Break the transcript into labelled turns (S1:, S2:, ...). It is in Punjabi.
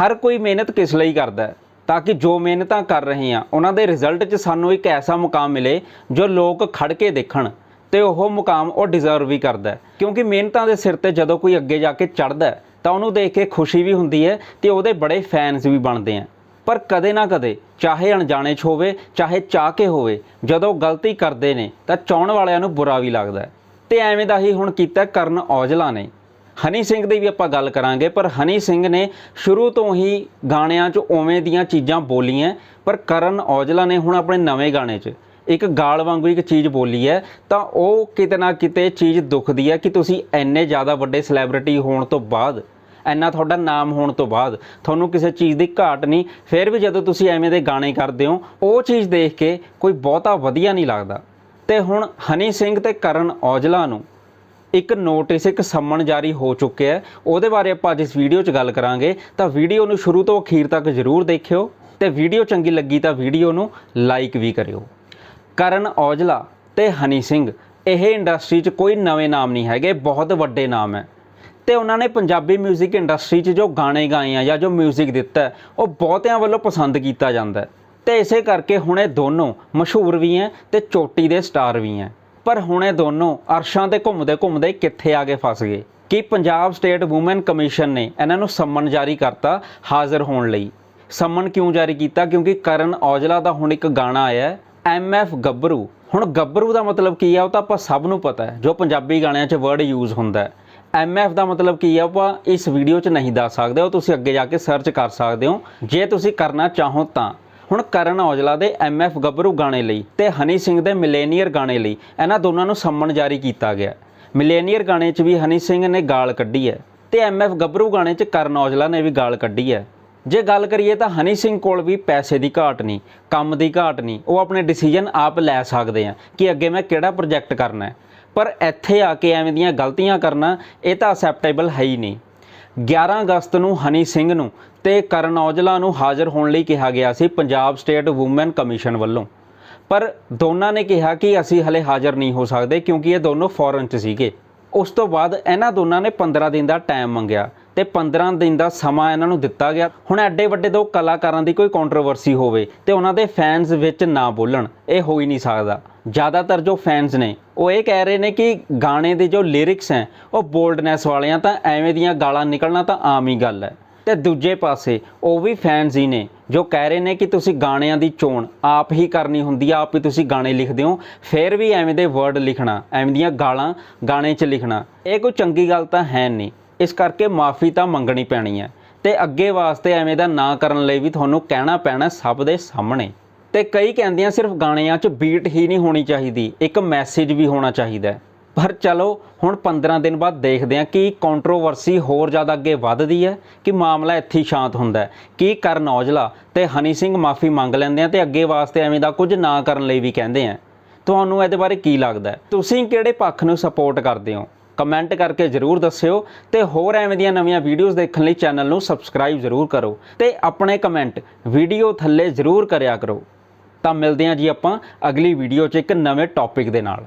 S1: ਹਰ ਕੋਈ ਮਿਹਨਤ ਕਿਸ ਲਈ ਕਰਦਾ ਹੈ? ਤਾਂ ਕਿ ਜੋ ਮਿਹਨਤਾਂ ਕਰ ਰਹੇ ਆ ਉਹਨਾਂ ਦੇ ਰਿਜ਼ਲਟ 'ਚ ਸਾਨੂੰ ਇੱਕ ਐਸਾ ਮੁਕਾਮ ਮਿਲੇ ਜੋ ਲੋਕ ਖੜ ਕੇ ਦੇਖਣ ਤੇ ਉਹ ਮੁਕਾਮ ਉਹ ਡਿਜ਼ਰਵ ਵੀ ਕਰਦਾ ਕਿਉਂਕਿ ਮਿਹਨਤਾਂ ਦੇ ਸਿਰ ਤੇ ਜਦੋਂ ਕੋਈ ਅੱਗੇ ਜਾ ਕੇ ਚੜ੍ਹਦਾ ਤਾਂ ਉਹਨੂੰ ਦੇਖ ਕੇ ਖੁਸ਼ੀ ਵੀ ਹੁੰਦੀ ਹੈ ਤੇ ਉਹਦੇ ਬੜੇ ਫੈਨਸ ਵੀ ਬਣਦੇ ਆ। ਪਰ ਕਦੇ ਨਾ ਕਦੇ, ਚਾਹੇ ਅਣਜਾਣੇ 'ਚ ਹੋਵੇ, ਚਾਹੇ ਚਾਹ ਕੇ ਹੋਵੇ, ਜਦੋਂ ਗਲਤੀ ਕਰਦੇ ਨੇ, ਤਾਂ ਚਾਹਣ ਵਾਲਿਆਂ ਨੂੰ ਬੁਰਾ ਵੀ ਲੱਗਦਾ ਹੈ। ਤੇ ਐਵੇਂ ਦਾ ਹੀ ਹੁਣ ਕੀਤਾ ਕਰਨ ਔਜਲਾ ਨੇ। ਹਨੀ ਸਿੰਘ ਦੀ ਵੀ ਆਪਾਂ ਗੱਲ ਕਰਾਂਗੇ, ਪਰ ਹਨੀ ਸਿੰਘ ਨੇ ਸ਼ੁਰੂ ਤੋਂ ਹੀ ਗਾਣਿਆਂ 'ਚ ਉਵੇਂ ਦੀਆਂ ਚੀਜ਼ਾਂ ਬੋਲੀਆਂ, ਪਰ ਕਰਨ ਔਜਲਾ ਨੇ ਹੁਣ ਆਪਣੇ ਨਵੇਂ ਗਾਣੇ 'ਚ ਇੱਕ ਗਾਲ ਵਾਂਗੂ ਇੱਕ ਚੀਜ਼ ਬੋਲੀ ਹੈ, ਤਾਂ ਉਹ ਕਿਤੇ ਨਾ ਕਿਤੇ ਚੀਜ਼ ਦੁਖਦੀ ਹੈ ਕਿ ਤੁਸੀਂ ਐਨੇ ਜ਼ਿਆਦਾ ਵੱਡੇ ਸੈਲੀਬ੍ਰਿਟੀ ਹੋਣ ਤੋਂ ਬਾਅਦ ਐਨਾ ਤੁਹਾਡਾ ਨਾਮ ਹੋਣ ਤੋਂ ਬਾਅਦ ਤੁਹਾਨੂੰ ਕਿਸੇ ਚੀਜ਼ ਦੀ ਘਾਟ ਨਹੀਂ, ਫਿਰ ਵੀ ਜਦੋਂ ਤੁਸੀਂ ਐਵੇਂ ਦੇ ਗਾਣੇ ਕਰਦੇ ਹੋ, ਉਹ ਚੀਜ਼ ਦੇਖ ਕੇ ਕੋਈ ਬਹੁਤਾ ਵਧੀਆ ਨਹੀਂ ਲੱਗਦਾ। ਤੇ ਹੁਣ ਹਨੀ ਸਿੰਘ ਤੇ ਕਰਨ ਔਜਲਾ ਨੂੰ ਇੱਕ ਨੋਟਿਸ ਇੱਕ ਸੰਮਣ ਜਾਰੀ ਹੋ ਚੁੱਕਿਆ ਹੈ ਉਹਦੇ ਬਾਰੇ ਆਪਾਂ ਅੱਜ ਇਸ ਵੀਡੀਓ 'ਚ ਗੱਲ ਕਰਾਂਗੇ ਤਾਂ ਵੀਡੀਓ ਨੂੰ ਸ਼ੁਰੂ ਤੋਂ ਅਖੀਰ ਤੱਕ ਜ਼ਰੂਰ ਦੇਖਿਓ ਤੇ ਵੀਡੀਓ ਚੰਗੀ ਲੱਗੀ ਤਾਂ ਵੀਡੀਓ ਨੂੰ ਲਾਈਕ ਵੀ ਕਰਿਓ ਕਰਨ ਔਜਲਾ ਤੇ ਹਨੀ ਸਿੰਘ ਇਹ ਇੰਡਸਟਰੀ 'ਚ ਕੋਈ ਨਵੇਂ ਨਾਮ ਨਹੀਂ ਹੈਗੇ ਬਹੁਤ ਵੱਡੇ ਨਾਮ ਹੈ ਤੇ ਉਹਨਾਂ ਨੇ ਪੰਜਾਬੀ 뮤직 ਇੰਡਸਟਰੀ 'ਚ ਜੋ ਗਾਣੇ ਗਾਏ ਆ ਜਾਂ ਜੋ 뮤직 ਦਿੱਤਾ ਹੈ, ਉਹ ਬਹੁਤਿਆਂ ਵੱਲੋਂ ਪਸੰਦ ਕੀਤਾ ਜਾਂਦਾ ਹੈ ਤੇ ਇਸੇ ਕਰਕੇ ਹੁਣ ਇਹ ਦੋਨੋਂ ਮਸ਼ਹੂਰ ਵੀ ਹੈ ਤੇ ਚੋਟੀ ਦੇ ਸਟਾਰ ਵੀ ਹੈ ਪਰ ਹੁਣ ਇਹ ਦੋਨੋਂ ਅਰਸ਼ਾਂ ਤੇ ਘੁੰਮਦੇ ਘੁੰਮਦੇ ਕਿੱਥੇ ਆ ਕੇ ਫਸ ਗਏ? ਕਿ ਪੰਜਾਬ ਸਟੇਟ ਔਮਨ ਕਮਿਸ਼ਨ ਨੇ ਇਹਨਾਂ ਨੂੰ ਸੰਮਨ ਜਾਰੀ ਕਰਤਾ ਹਾਜ਼ਰ ਹੋਣ ਲਈ? ਸੰਮਨ ਕਿਉਂ ਜਾਰੀ ਕੀਤਾ? ਕਿਉਂਕਿ ਕਰਨ ਔਜਲਾ ਦਾ ਹੁਣ ਇੱਕ ਗਾਣਾ ਆਇਆ ਹੈ ਐਮ ਐਫ ਗੱਭਰੂ। ਹੁਣ ਗੱਭਰੂ ਦਾ ਮਤਲਬ ਕੀ ਆ ਉਹ ਤਾਂ ਆਪਾਂ ਸਭ ਨੂੰ ਪਤਾ ਹੈ, ਜੋ ਪੰਜਾਬੀ ਗਾਣਿਆਂ 'ਚ ਵਰਡ ਯੂਜ਼ ਹੁੰਦਾ ਹੈ। ਐਮ ਐਫ ਦਾ ਮਤਲਬ ਕੀ ਹੈ ਆਪਾਂ ਇਸ ਵੀਡੀਓ 'ਚ ਨਹੀਂ ਦੱਸ ਸਕਦੇ, ਉਹ ਤੁਸੀਂ ਅੱਗੇ ਜਾ ਕੇ ਸਰਚ ਕਰ ਸਕਦੇ ਹੋ। ਜੇ ਤੁਸੀਂ ਕਰਨਾ ਚਾਹੋ ਤਾਂ ਹੁਣ ਕਰਨ ਔਜਲਾ ਦੇ ਐਮ ਐਫ ਗੱਭਰੂ ਗਾਣੇ ਲਈ ਤੇ ਹਨੀ ਸਿੰਘ ਦੇ ਮਿਲੇਨੀਅਰ ਗਾਣੇ ਲਈ, ਇਹਨਾਂ ਦੋਨਾਂ ਨੂੰ ਸੰਮਨ ਜਾਰੀ ਕੀਤਾ ਗਿਆ। ਮਿਲੇਨੀਅਰ ਗਾਣੇ 'ਚ ਵੀ ਹਨੀ ਸਿੰਘ ਨੇ ਗਾਲ ਕੱਢੀ ਹੈ ਤੇ ਐਮ ਐਫ ਗੱਭਰੂ ਗਾਣੇ 'ਚ ਕਰਨ ਔਜਲਾ ਨੇ ਵੀ ਗਾਲ ਕੱਢੀ ਹੈ। ਜੇ ਗੱਲ ਕਰੀਏ ਤਾਂ ਹਨੀ ਸਿੰਘ ਕੋਲ ਵੀ ਪੈਸੇ ਦੀ ਘਾਟ ਨਹੀਂ, ਕੰਮ ਦੀ ਘਾਟ ਨਹੀਂ, ਉਹ ਆਪਣੇ ਡਿਸੀਜਨ ਆਪ ਲੈ ਸਕਦੇ ਆ ਕਿ ਅੱਗੇ ਮੈਂ ਕਿਹੜਾ ਪ੍ਰੋਜੈਕਟ ਕਰਨਾ ਹੈ। ਪਰ ਇੱਥੇ ਆ ਕੇ ਐਵੇਂ ਦੀਆਂ ਗਲਤੀਆਂ ਕਰਨਾ, ਇਹ ਤਾਂ ਅਸੈਪਟੇਬਲ ਹੈ ਹੀ ਨਹੀਂ। 11 ਅਗਸਤ ਨੂੰ ਹਨੀ ਸਿੰਘ ਨੂੰ ਤੇ ਕਰਨ ਔਜਲਾ ਨੂੰ ਹਾਜ਼ਰ ਹੋਣ ਲਈ ਕਿਹਾ ਗਿਆ ਸੀ ਪੰਜਾਬ ਸਟੇਟ ਔਮਨ ਕਮਿਸ਼ਨ ਵੱਲੋਂ। ਪਰ ਦੋਨਾਂ ਨੇ ਕਿਹਾ ਕਿ ਅਸੀਂ ਹਲੇ ਹਾਜ਼ਰ ਨਹੀਂ ਹੋ ਸਕਦੇ ਕਿਉਂਕਿ ਇਹ ਦੋਨੋਂ ਫੋਰਨ 'ਚ ਸੀਗੇ। ਉਸ ਤੋਂ ਬਾਅਦ ਇਹਨਾਂ ਦੋਨਾਂ ਨੇ 15 ਦਿਨ ਦਾ ਟਾਈਮ ਮੰਗਿਆ। ਤੇ 15 ਦਿਨ ਦਾ ਸਮਾਂ ਇਹਨਾਂ ਨੂੰ ਦਿੱਤਾ ਗਿਆ। ਹੁਣ ਐਡੇ ਵੱਡੇ ਦੋ ਕਲਾਕਾਰਾਂ ਦੀ ਕੋਈ ਕੰਟਰੋਵਰਸੀ ਹੋਵੇ ਤੇ ਉਹਨਾਂ ਦੇ ਫੈਨਸ ਵਿੱਚ ਨਾ ਬੋਲਣ, ਇਹ ਹੋ ਹੀ ਨਹੀਂ ਸਕਦਾ। ਜ਼ਿਆਦਾਤਰ ਜੋ ਫੈਨਸ ਨੇ, ਉਹ ਇਹ ਕਹਿ ਰਹੇ ਨੇ ਕਿ ਗਾਣੇ ਦੇ ਜੋ ਲਿਰਿਕਸ ਹੈ, ਉਹ ਬੋਲਡਨੈਸ ਵਾਲੇ ਆ ਤਾਂ ਐਵੇਂ ਦੀਆਂ ਗਾਲਾਂ ਨਿਕਲਣਾ ਤਾਂ ਆਮ ਹੀ ਗੱਲ ਹੈ। ਤੇ ਦੂਜੇ ਪਾਸੇ, ਉਹ ਵੀ ਫੈਨਸ ਹੀ ਨੇ, ਜੋ ਕਹਿ ਰਹੇ ਨੇ ਕਿ ਤੁਸੀਂ ਗਾਣਿਆਂ ਦੀ ਚੋਣ ਆਪ ਹੀ ਕਰਨੀ ਹੁੰਦੀ ਆ, ਆਪ ਹੀ ਤੁਸੀਂ ਗਾਣੇ ਲਿਖਦੇ ਹੋ, ਫਿਰ ਵੀ ਐਵੇਂ ਦੇ ਵਰਡ ਲਿਖਣਾ, ਐਵੇਂ ਦੀਆਂ ਗਾਲਾਂ ਗਾਣੇ 'ਚ ਲਿਖਣਾ, ਇਹ ਕੋਈ ਚੰਗੀ ਗੱਲ ਤਾਂ ਹੈ ਨਹੀਂ। ਇਸ ਕਰਕੇ ਮਾਫੀ ਤਾਂ ਮੰਗਣੀ ਪੈਣੀ ਹੈ। ਤੇ ਅੱਗੇ ਵਾਸਤੇ ਐਵੇਂ ਦਾ ਨਾ ਕਰਨ ਲਈ ਵੀ ਤੁਹਾਨੂੰ ਕਹਿਣਾ ਪੈਣਾ ਸਭ ਦੇ ਸਾਹਮਣੇ। ਤੇ ਕਈ ਕਹਿੰਦੀਆਂ ਸਿਰਫ ਗਾਣਿਆਂ 'ਚ ਬੀਟ ਹੀ ਨਹੀਂ ਹੋਣੀ ਚਾਹੀਦੀ, ਇੱਕ ਮੈਸੇਜ ਵੀ ਹੋਣਾ ਚਾਹੀਦਾ ਪਰ ਚਲੋ, ਹੁਣ 15 ਦਿਨ ਬਾਅਦ ਦੇਖਦੇ ਹਾਂ ਕਿ ਕੰਟਰੋਵਰਸੀ ਹੋਰ ਜ਼ਿਆਦਾ ਅੱਗੇ ਵੱਧਦੀ ਹੈ ਕਿ ਮਾਮਲਾ ਇੱਥੇ ਸ਼ਾਂਤ ਹੁੰਦਾ ਹੈ। ਕੀ ਕਰਨ ਔਜਲਾ? ਤੇ ਹਨੀ ਸਿੰਘ ਮਾਫੀ ਮੰਗ ਲੈਂਦੇ ਆ ਤੇ ਅੱਗੇ ਵਾਸਤੇ ਐਵੇਂ ਦਾ ਕੁਝ ਨਾ ਕਰਨ ਲਈ ਵੀ ਕਹਿੰਦੇ ਆ। ਤੁਹਾਨੂੰ ਇਹਦੇ ਬਾਰੇ ਕੀ ਲੱਗਦਾ ਤੁਸੀਂ ਕਿਹੜੇ ਪੱਖ ਨੂੰ ਸਪੋਰਟ ਕਰਦੇ ਹੋ? ਕਮੈਂਟ ਕਰਕੇ ਜਰੂਰ ਦੱਸਿਓ ਤੇ ਹੋਰ ਐਵੇਂ ਦੀਆਂ ਨਵੀਆਂ ਵੀਡੀਓਜ਼ ਦੇਖਣ ਲਈ ਚੈਨਲ ਨੂੰ ਸਬਸਕ੍ਰਾਈਬ ਜਰੂਰ ਕਰੋ ਤੇ ਆਪਣੇ ਕਮੈਂਟ ਵੀਡੀਓ ਥੱਲੇ ਜਰੂਰ ਕਰਿਆ ਕਰੋ। ਤਾਂ ਮਿਲਦੇ ਹਾਂ ਜੀ ਆਪਾਂ ਅਗਲੀ ਵੀਡੀਓ 'ਚ ਇੱਕ ਨਵੇਂ ਟੌਪਿਕ ਦੇ ਨਾਲ।